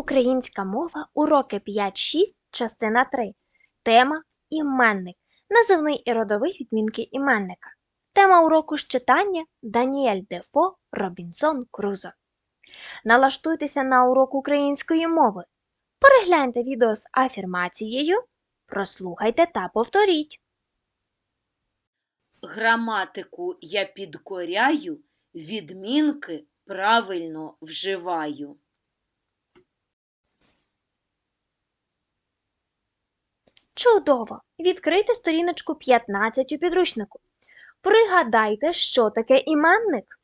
Українська мова, уроки 5-6, частина 3. Тема іменник. Називний і родовий відмінки іменника. Тема уроку з читання Даніель Дефо Робінсон Крузо. Налаштуйтеся на урок української мови. Перегляньте відео з афірмацією, прослухайте та повторіть. Граматику я підкоряю, відмінки правильно вживаю. Чудово! Відкрийте сторіночку 15 у підручнику. Пригадайте, що таке іменник.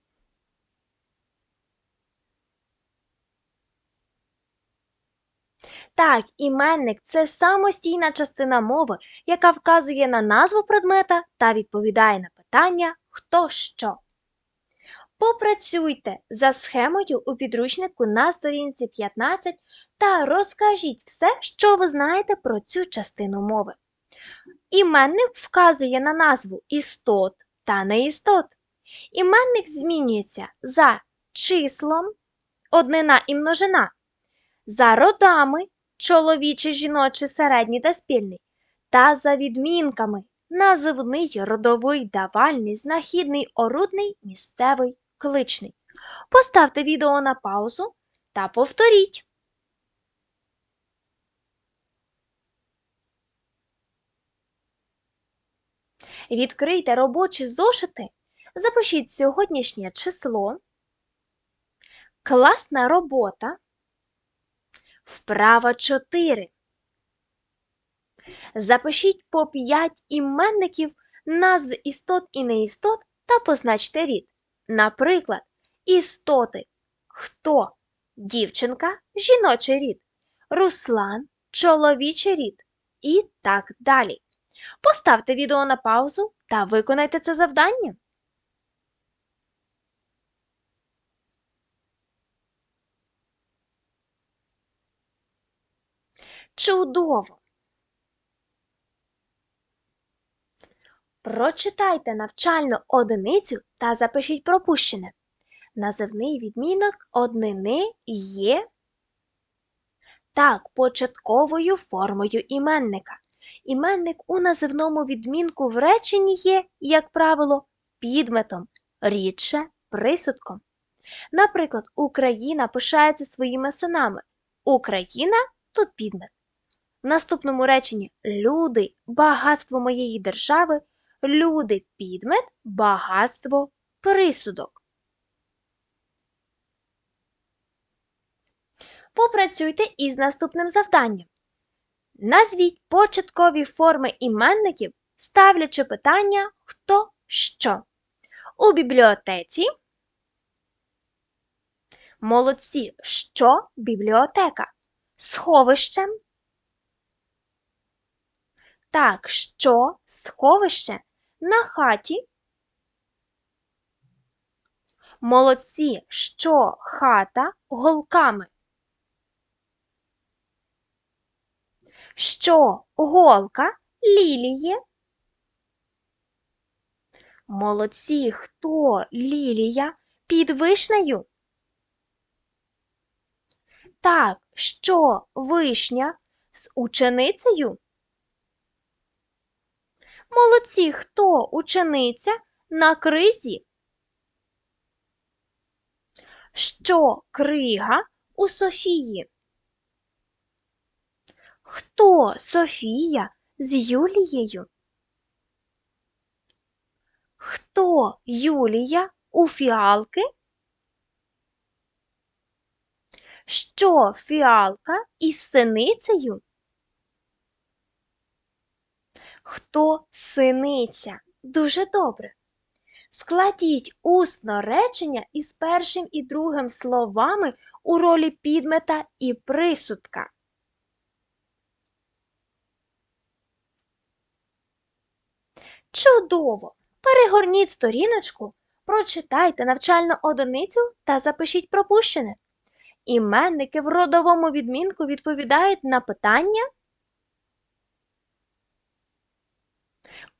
Так, іменник це самостійна частина мови, яка вказує на назву предмета та відповідає на питання хто що. Попрацюйте за схемою у підручнику на сторінці 15 та розкажіть все, що ви знаєте про цю частину мови. Іменник вказує на назву істот та неістот. Іменник змінюється за числом, однина і множина, за родами чоловічий, жіночий, середній та спільний, та за відмінками називний, родовий, давальний, знахідний, орудний, місцевий, кличний. Поставте відео на паузу та повторіть. Відкрийте робочі зошити, запишіть сьогоднішнє число, класна робота, вправа 4. Запишіть по 5 іменників назв істот і неістот та позначте рід. Наприклад, істоти. Хто? Дівчинка жіночий рід, Руслан чоловічий рід. І так далі. Поставте відео на паузу та виконайте це завдання. Чудово! Прочитайте навчальну одиницю та запишіть пропущене. Називний відмінок однини є так початковою формою іменника. Іменник у називному відмінку в реченні є, як правило, підметом, рідше присудком. Наприклад, Україна пишається своїми синами. Україна тут підмет. В наступному реченні люди багатство моєї держави, люди підмет, багатство присудок. Попрацюйте із наступним завданням. Назвіть початкові форми іменників, ставлячи питання хто що. У бібліотеці молодці, що бібліотека? Сховищем? Так, що сховище на хаті? Молодці, що хата голками? Що голка? Лілії? Молодці, хто? Лілія. Під вишнею? Так, що? Вишня? З ученицею? Молодці, хто? Учениця? На кризі? Що? Крига? У Софії? Хто Софія з Юлією? Хто Юлія у фіалки? Що фіалка із синицею? Хто синиця? Дуже добре. Складіть усно речення із першим і другим словами у ролі підмета і присудка. Чудово! Перегорніть сторіночку, прочитайте навчальну одиницю та запишіть пропущене. Іменники в родовому відмінку відповідають на питання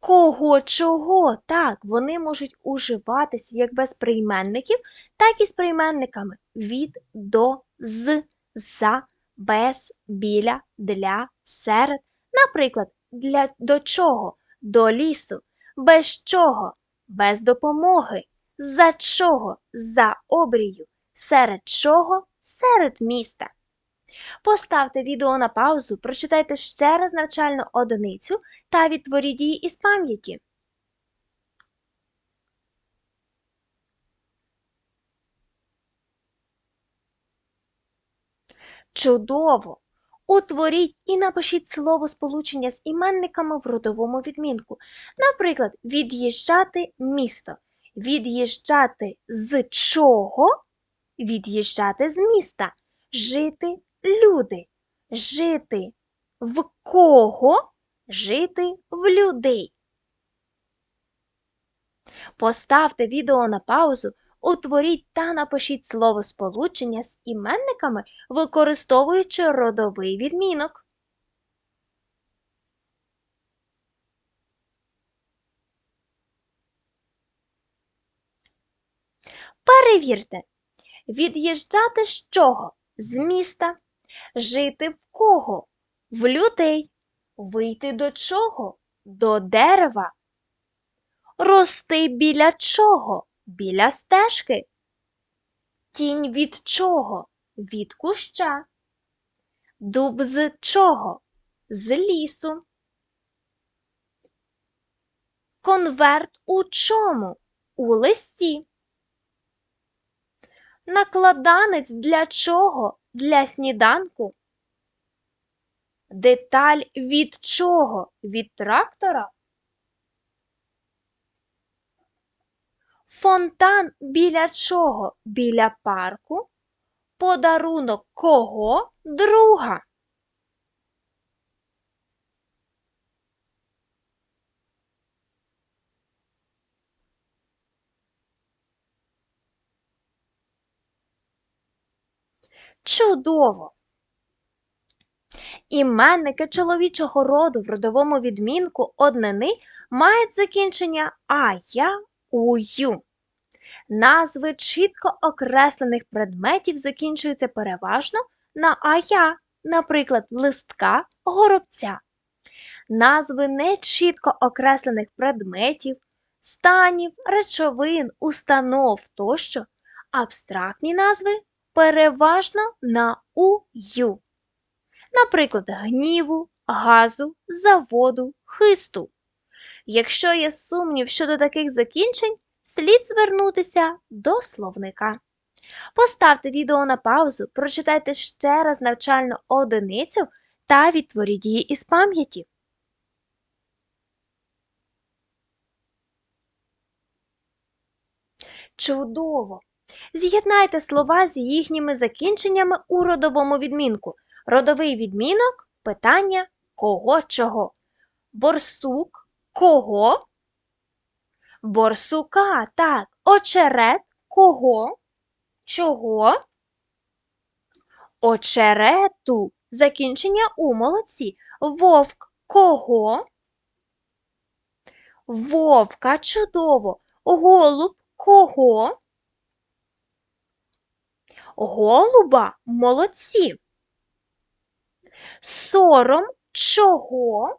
Кого чого? Так, вони можуть уживатися як без прийменників, так і з прийменниками від, до, з, за, без, біля, для, серед. Наприклад, для до чого? До лісу. Без чого? Без допомоги. За чого? За обрію. Серед чого? Серед міста. Поставте відео на паузу, прочитайте ще раз навчальну одиницю та відтворіть її із пам'яті. Чудово! Утворіть і напишіть слово сполучення з іменниками в родовому відмінку. Наприклад, від'їжджати місто. Від'їжджати з чого? Від'їжджати з міста. Жити люди. Жити в кого? Жити в людей. Поставте відео на паузу, утворіть та напишіть слово сполучення з іменниками, використовуючи родовий відмінок. Перевірте. Від'їжджати з чого? З міста. Жити в кого? В людей. Вийти до чого? До дерева. Рости біля чого? Біля стежки. Тінь від чого? Від куща. Дуб з чого? З лісу. Конверт у чому? У листі. Накладанець для чого? Для сніданку. Деталь від чого? Від трактора. Фонтан біля чого? Біля парку. Подарунок кого? Друга. Чудово! Іменники чоловічого роду в родовому відмінку однини мають закінчення а, я, у, ю. Назви чітко окреслених предметів закінчуються переважно на ая, наприклад, листка, горобця. Назви нечітко окреслених предметів, станів, речовин, установ тощо, абстрактні назви переважно на ую. Наприклад, гніву, газу, заводу, хисту. Якщо є сумнів щодо таких закінчень, слід звернутися до словника. Поставте відео на паузу, прочитайте ще раз навчальну одиницю та відтворіть її із пам'яті. Чудово! З'єднайте слова з їхніми закінченнями у родовому відмінку. Родовий відмінок питання кого чого. Борсук кого? Борсука, так. Очерет кого? Чого? Очерету. Закінчення у молодці. Вовк кого? Вовка чудово. Голуб кого? Голуба молодці. Сором чого?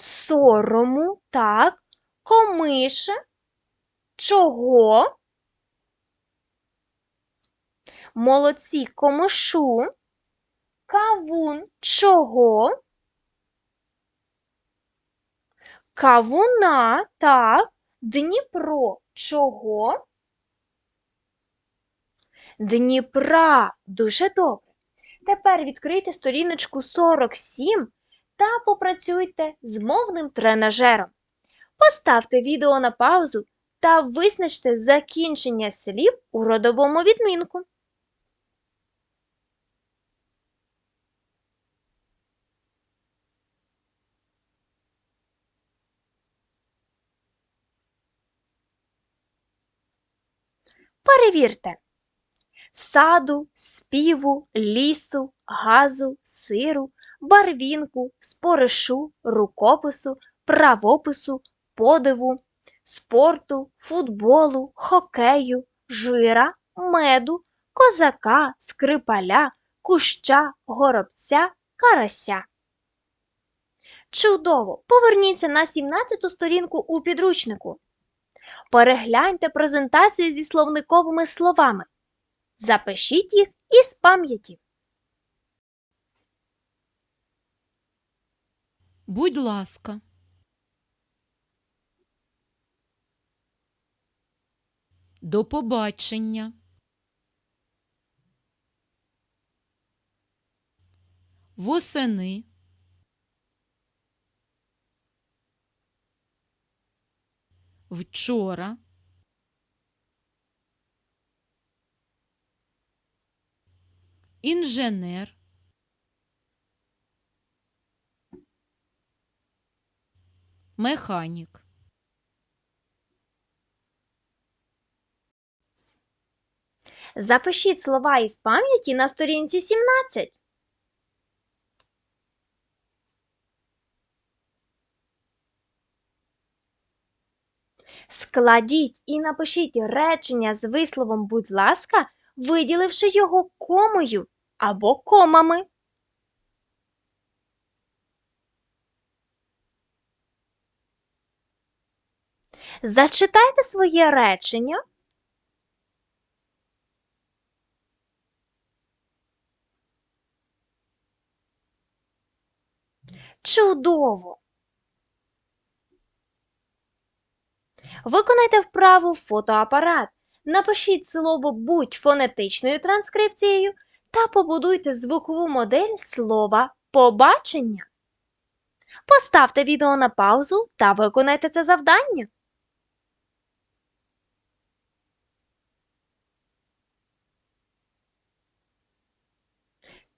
Сорому, так. Комише. Чого? Молодці комишу. Кавун чого? Кавуна, так. Дніпро чого? Дніпра. Дуже добре. Тепер відкрийте сторіночку 47 та попрацюйте з мовним тренажером. Поставте відео на паузу та визначте закінчення слів у родовому відмінку. Перевірте саду, співу, лісу, газу, сиру, барвінку, споришу, рукопису, правопису, подиву, спорту, футболу, хокею, жира, меду, козака, скрипаля, куща, горобця, карася. Чудово! Поверніться на 17-ту сторінку у підручнику. Перегляньте презентацію зі словниковими словами. Запишіть їх із пам'яті. Будь ласка. До побачення. Восени. Вчора. Інженер. Механік. Запишіть слова із пам'яті на сторінці 17. Складіть і напишіть речення з висловом будь ласка, виділивши його комою або комами. Зачитайте своє речення. Чудово! Виконайте вправу фотоапарат. Напишіть слово будь фонетичною транскрипцією та побудуйте звукову модель слова побачення. Поставте відео на паузу та виконайте це завдання.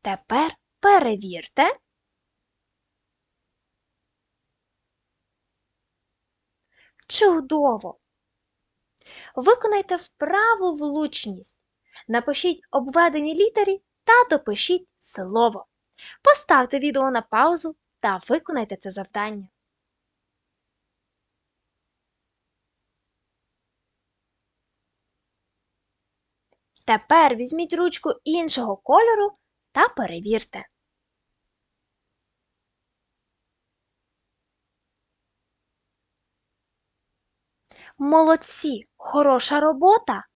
Тепер перевірте. Чудово! Виконайте вправу влучність. Напишіть обведені літери та допишіть слово. Поставте відео на паузу та виконайте це завдання. Тепер візьміть ручку іншого кольору та перевірте. Молодці! Хороша робота!